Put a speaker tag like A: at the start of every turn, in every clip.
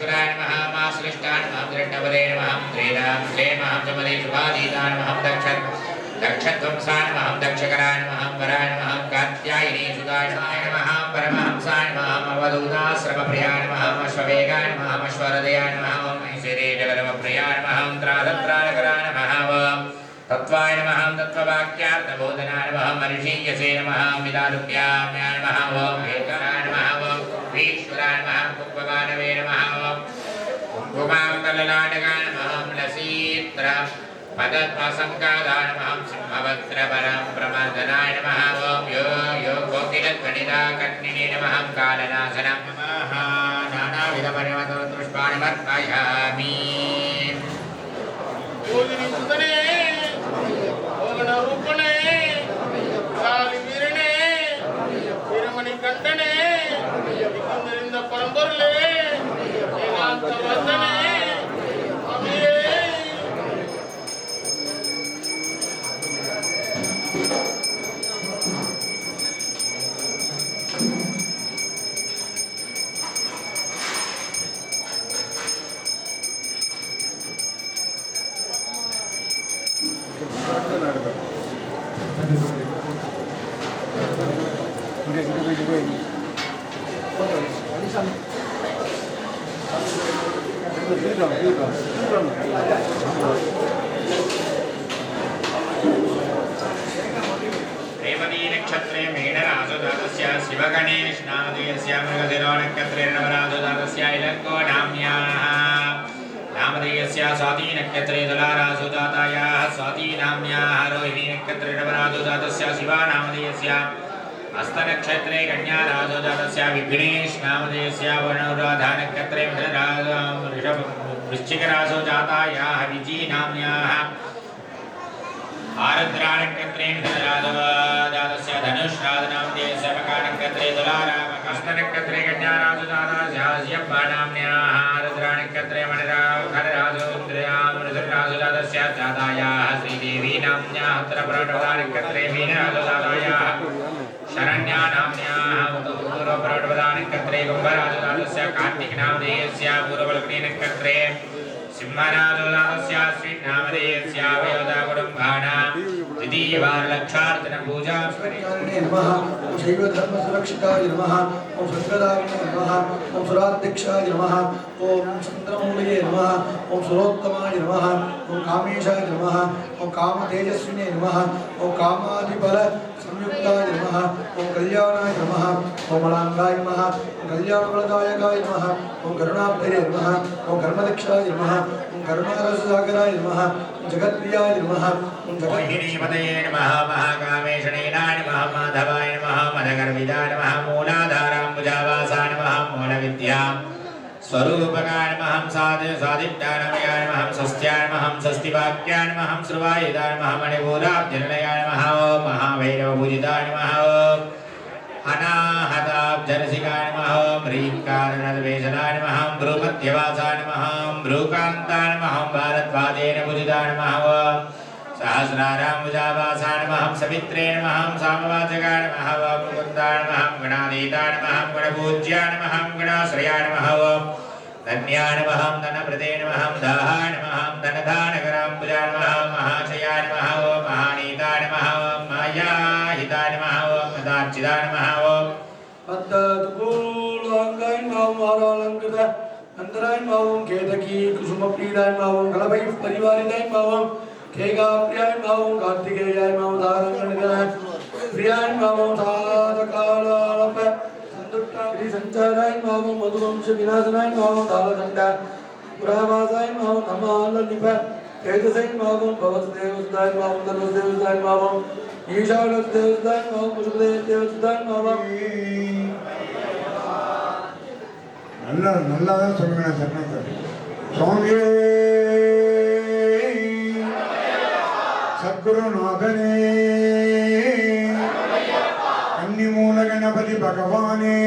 A: गणेश्वराय नमः मासृष्टाय नमः दृष्टपदे नमः त्रेणां क्षेमः चमदे शुभादीताय नमः दक्ष दक्षध्वंसाय नमः दक्षकराय नमः वराय नमः कात्यायिनी सुताय नमः परमहंसाय नमः अवधूताश्रमप्रियाय नमः अश्ववेगाय नमः अश्वरदयाय नमः ओम ऐश्वर्ये जगदमप्रियाय नमः त्रादत्राणकराय नमः ओम तत्त्वाय नमः तत्त्ववाक्यार्थबोधनाय नमः मनिषीयसे नमः मिदारुप्याम्याय नमः ओम वेदनाय नमः ओम ईश्वराय नमः कुम्भवानवे नमः ओम कुम्भमाङ्गलनाटकाय नमः लसीत्र पदत्वसङ्कादाय नमः सिंहवक्त्रपरं प्रमदनाय नमः ओम यो यो कोकिलध्वनिदा कन्निने नमः कालनाशनं नमः नानाविधपरिमतपुष्पाणि रेवती नक्षत्रे मेघराजोदातस्य शिवगणेशनामधेयस्य मृगशिरो नक्षत्रे नवराजोदातस्य स्वाती नक्षत्रे तुलाराजोदातायाः स्वाती नाम्याः रोहिणी नक्षत्रे नवराजोदातस्य शिवा नामधेयस्य हस्तनक्षत्रे कन्याराजोदातस्य विघ्नेश नामधेयस्य वरुणराधा नक्षत्रे ऋषभ वृश्चिकराजोजातायाः विजी नाम्याः आरुद्राणकत्रे मिथुनराजवादातस्य धनुष्राजनामधेयस्य मकानकत्रे तुलारामकष्टनकत्रे कन्याराजुदादास्यास्यब्बानाम्न्याः आरुद्राणकत्रे उत्तरप्रवटवदानकत्रे मीनराजुदातायाः शरण्यानाम्न्याः पूर्वप्रवटवदानकत्रे कुम्भराजुदातस्य कार्तिकनामधेयस्य पूर्वलग्नेनकत्रे सिंहराजोदातस्य श्रीनामधेयस्य वयोदाकुटुम्बाणां द्वितीयवारलक्षार्चनपूजा
B: नमः శైవ ధర్మ సురక్షితాయ నమ ఓం శంకరాయ నమ ఓం సురాధ్యక్షాయ నమ ఓం చంద్రమూలయే నమ ఓం సురోత్తమాయ నమ ఓం కామేశాయ నమ ఓం కామతేజస్వినే నమ ఓం కామాధిపల సంయుక్తాయ నమ ఓం కళ్యాణాయ నమ కోమలాంగాయ నమ ఓం కళ్యాణవరదాయకాయ నమ ఓం కరుణాభ్యయ నమ ఓం కర్మదక్షాయ నమ ఓం కరుణారససాగరాయ నమ జగత్ప్రియాయ నమ ఓం జగత్పదే
A: నమ మహాకామేశనే महाकामेशनेनाय नमः माधवाय नमः नमः मूलाधाराम्बुजावासाय स्वरूपकाय नमः साध साधिष्ठानमयाय नमः स्वस्त्याय नमः स्वस्तिवाक्याय नमः श्रुवायुधाय नमः मणिभूराब्जनयाय नमः महाभैरवपूजिताय नमः अनाहताब्जरसिकाय नमः ॐ नमः भ्रूमध्यवासाय नमः भ्रूकान्ताय नमः भारद्वादेन पूजिताय नमः ॐ सहस्राराम्बुजावासाय नमः सवित्रे नमः सामवाचकाय नमः ॐ मुकुन्दाय नमः गणाधीताय नमः गणपूज्याय नमः गणाश्रयाय नमः ॐ धन्याय नमः धनप्रदे नमः दाहाय नमः धनधानकराम्बुजाय नमः महाशयाय नमः ॐ महानीताय नमः ॐ मायाहिताय नमः ॐ मदार्चिताय नमः
B: अन्तकुलाङ्गाय मावं हारालङ्कृत अन्तराय मावं केतकी कुसुमप्रीदाय मावं கேகாப்ரியாய் பாவம் கார்த்திகேயாய் மாம் தாரங்கணுக பிரியாய் மாமம் தாதகாலாலப சந்துட்டாபி சஞ்சாராய் மாமம் மதுவம்ச விநாசனாய் மாமம் தாளகண்ட புராவாசாய் மாமம் நமாலநிப தேஜசை மாமம் பவத் தேவசுதாய் மாமம் தனுஸ் தேவசுதாய் மாமம் ஈஷாவல தேவசுதாய் மாமம் குஷுபதே தேவசுதாய் மாமம்
C: நல்லா நல்லா தான் சொல்லுங்க சரணம் சார். சுவாமியே! குருநாதனே கன்னிமூல கணபதி பகவானே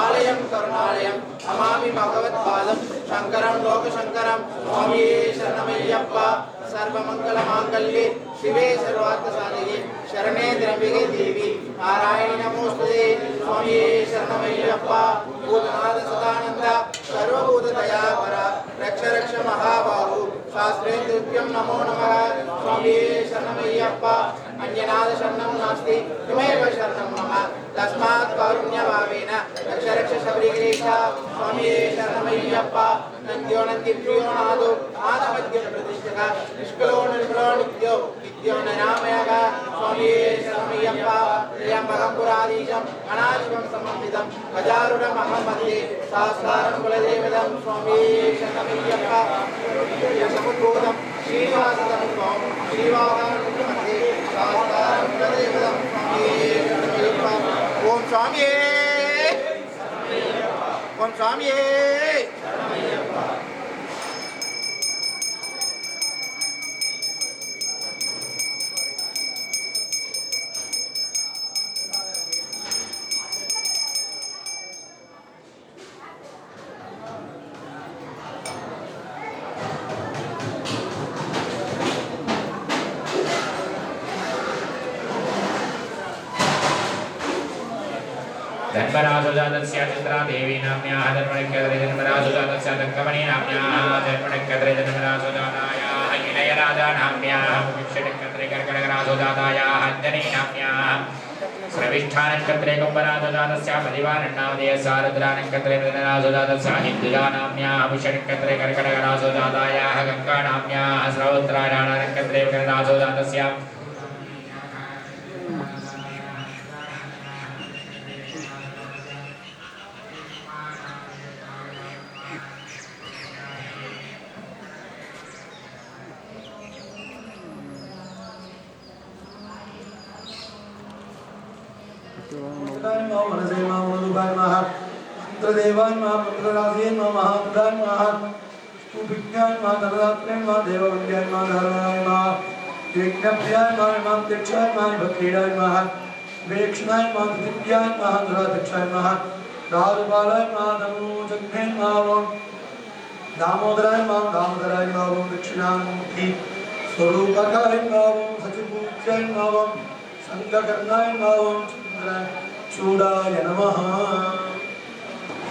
D: ஆலயம் கருணாலயம். அமாமி பகவத் பாதம் சங்கரம் லோகசங்கரம். சுவாமியே சரணமையப்பா. சர்வமங்கல மாங்கல்யே சிவே சர்வார்த்த சாதகி சரணே திரம்பிகை தேவி. நாராயணி நமோஸ்தே சுவாமியே சரணமையப்பா. பூதநாத சதானந்தா. सर्वभूतदया परा रक्ष रक्ष महाबाहु शास्त्रे तुभ्यं नमो नमः स्वामी शरणमय्यप्पा अन्यनाद शरणं नास्ति त्वमेव शरणं मम तस्मात् कारुण्यभावेन रक्ष रक्ष शबरिगिरीश स्वामी शरणमय्यप्पा नन्द्यो नन्दिभ्यो नादो नादमद्यं प्रतिष्ठितः निष्कलो निर्मलो नित्यो विद्यो न नामयः परम्पुराधीशम् अनादिमं समन्वितं गजारुणमहमदे सास्तारं कुलदेवदं स्वामी शतमियप्प शतभूतं श्रीवासतनुत्वं श्रीवासानुमते सास्तारं कुलदेवदं स्वामी शतमियप्प ॐ स्वामिये! ॐ
A: स्वामिये! सुजातस्याचित्रा देवी नाम्याः धर्मणक्यद्रे जन्मना सुजातस्या तङ्कमणि नाम्याः धर्मणक्यद्रे जन्मना सुजातायाः इलयराजा नाम्याः विक्षणक्यत्रे कर्कटकरासुजातायाः अञ्जनी नाम्याः श्रविष्ठानक्षत्रे कुम्भराजजातस्या परिवारण्णामदेय सारुद्रानक्षत्रे मृदनासुजातस्या हिन्दुजा नाम्याः
B: पुष्यनक्षत्रे कर्कटकरासुजातायाः गङ्गानाम्याः स्रौत्राणानक्षत्रे विकरणासुजातस्या मंत्रदेवाय नमः मंत्रराजे नमः महाबुधाय नमः स्तुभिज्ञाय नमः धनदात्रे नमः देववन्द्याय नमः धर्माय नमः यज्ञभ्याय नमः इमां दीक्षाय नमः भक्तिडाय नमः वेक्षणाय नमः दिव्याय नमः धराध्यक्षाय नमः दारुपालाय नमः धनुजघ्ने नमः ओम दामोदराय नमः दामोदराय ओम दक्षिणामूर्ति स्वरूपकाय ओम सचिपूज्याय संगकर्णाय नमः ओम चूडाय नमः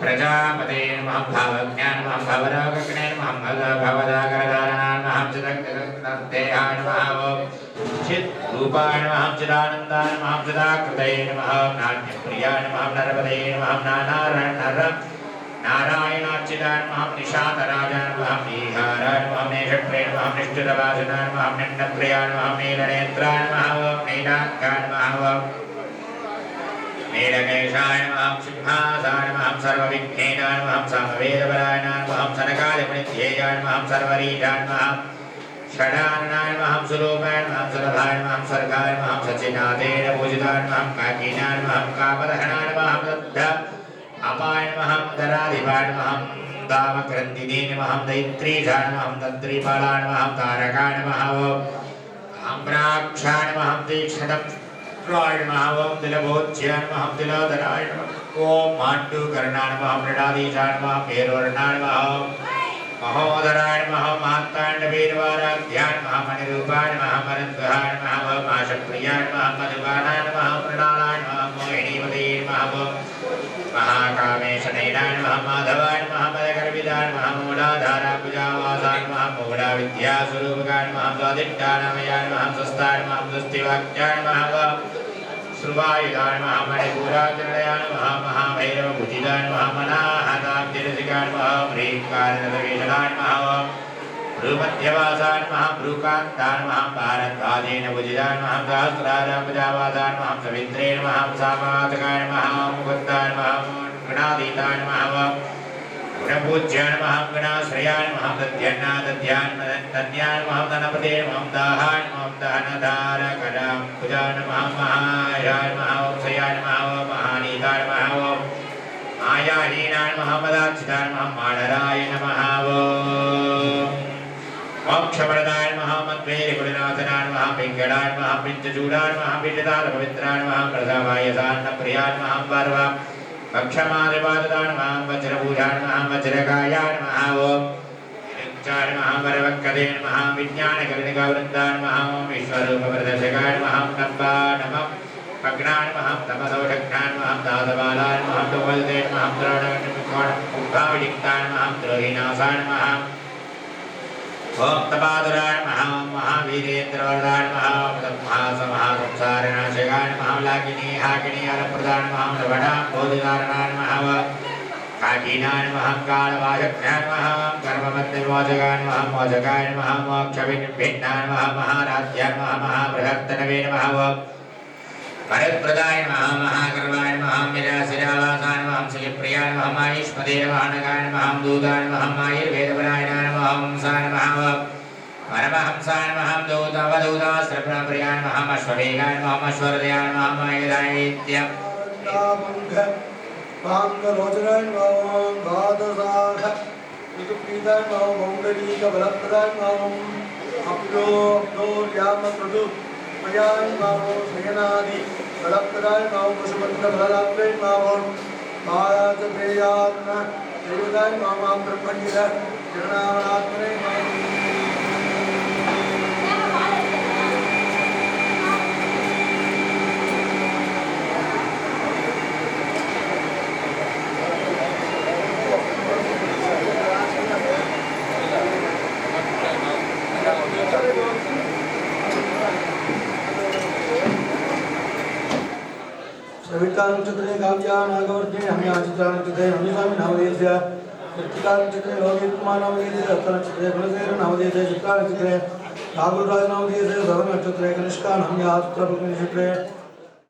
A: प्रजापते नमः भावज्ञान नमः भवरागगणे नमः भवदागरधारणाय नमः चिदग्देहाय नमः चिद्रूपाय नमः चिदानन्दाय नमः चिदाकृतये नमः नाट्यप्रियाय नमः नरपदे नमः नारायण नारायणाच्युताय नमः निशातराजाय नमः नीहाराय नमः नेषत्रे नमः निष्ठुतवासनाय नमः निन्नप्रियाय नमः नीलनेत्राय नमः नीलाङ्गाय नमः మేడమేషాయణమహం సింహాసాయణమహం సర్వవిఘ్నేనాయణమహం సమవేదపరాయణాయణమహం సనకాలపుణిధ్యేయాయణమహం సర్వరీటాయణమహం షడానాయణమహం సులోపాయణమహం సులభాయణమహం స్వర్గాయణమహం సచినాథేన పూజితాయణమహం కాకీనాయణమహం కాపదహనాయణమహం దద్ధ అపాయణమహం దరాధిపాయణమహం దామగ్రంథినే నమహం దైత్రీషాణమహం తంత్రీపాళాణమహం తారకాణమహం ఆమ్రాక్షాణమహం తీక్షణం नमः कापदहनाय नमः दद्ध अपाय नमः दराधिपाय नमः दामग्रन्थिने नमः दैत्रीजाय नमः तन्त्रीपालाय नमः तारकाय नमः आम्राक्षाय नमः तीक्ष्णदं राय नमः ओम तिलभोज्याय नमः तिलोदराय नमः ओम माण्डूकर्णाय नमः मृडाधीशाय नमः पेरोर्णाय नमः महोदराय नमः मार्ताण्डवीरवाराध्याय नमः मणिरूपाय नमः मरद्वहाय नमः माशप्रियाय नमः मधुबाणाय नमः मृणालाय नमः मोहिनीपते नमः महाकामेशनयनाय नमः श्रुवायुधान् महामणिपुराचरणान् महामहाभैरवभुजितान् महामनाहताब्दिरसिकान् महाह्रीङ्कारनदवेशनान् महाव भ्रूमध्यवासान् महाभ्रूकान्तान् महाभारद्वादेन भुजितान् महासहस्रारपजावासान् महासवित्रेण महासामातकान् महामुकुन्दान् महागुणातीतान् महाव गुणपूज्यान् महागुणाश्रयान् महादध्यान् तन्यान् महाधनपतेन् महादाहान् महादहनधारकरां भुजान् महामहायान् महावंशयान् महाव महानीतान् महाव मायाहीनान् महामदाक्षितान् महामाणरायण महाव मोक्षप्रदान् महामद्वेरि कुलनाथनान् महापिङ्गळान् महापिञ्चचूडान् महापिण्डतालपवित्रान् महाप्रथमायसान्नप्रियान् महापर्वा कक्षमादिपादतान् महावज्रभूषान् महावज्रकायान् महावोम् चान् महावरवक्कदेन् महाविज्ञानकलिनिकावृन्दान् महाविश्वरूपप्रदर्शकान् महाम्नम्बा नमः भग्नान् महां तमसौषघ्नान् महां दासबालान् महां दुवल्देन् महां द्रोणविक्तान् महां द्रोहिनासान् महां भोक्तपादुरान् महां महावीरेन्द्रवरदान् महासंसारनाशकान् महालाकिनी हाकिनी अलप्रदान् महां लवणां बोधिदारणान् महाव काकीनान् महां कालवाचज्ञान् महां कर्ममध्यवाचकान् महां वाचकान् महां मोक्षभिन्नान् महां महाराध्यान् महां महाबृहत्तनवेन महाव भरत्प्रदाय महा महाकर्वाय महामिराशिरावासान् महं श्रीप्रियान् महमायुष्मदेन महानगान् महं दूतान् महमायुर्वेदपरायणान् महंसान् महाव परमहंसान् महं दूतवदूतास्त्रप्रियान् महमश्ववेगान् महमश्वरदयान् महमायुधायित्य
B: माङ्गलोचनाय माँ द्वादशाः ऋतुप्रीताय माँ मौङ्गलीकबलप्रदाय माम् अप्यो अप्योर्यामप्रदु பிரியாணி மாவோன் மேனாதி வளப்பிராய் மாவும் பசுபந்த பலராத்ரை மாவோன் மாராஜ பிரேயாத்ம தெய்வதாய் மாமா பிரம்மண்யில திருநாமநாத்மனை மாவோன் हम्याचित्रानक्षत्रे हमिसामि नामदेशस्य कृत्तिकानक्षत्रे लोकेत्मानामदेशे रत्नक्षत्रे कुलसेर नामदेशे चित्रानक्षत्रे राहुलराज नामदेशे धवनक्षत्रे कनिष्का हम्याचित्रनक्षत्रे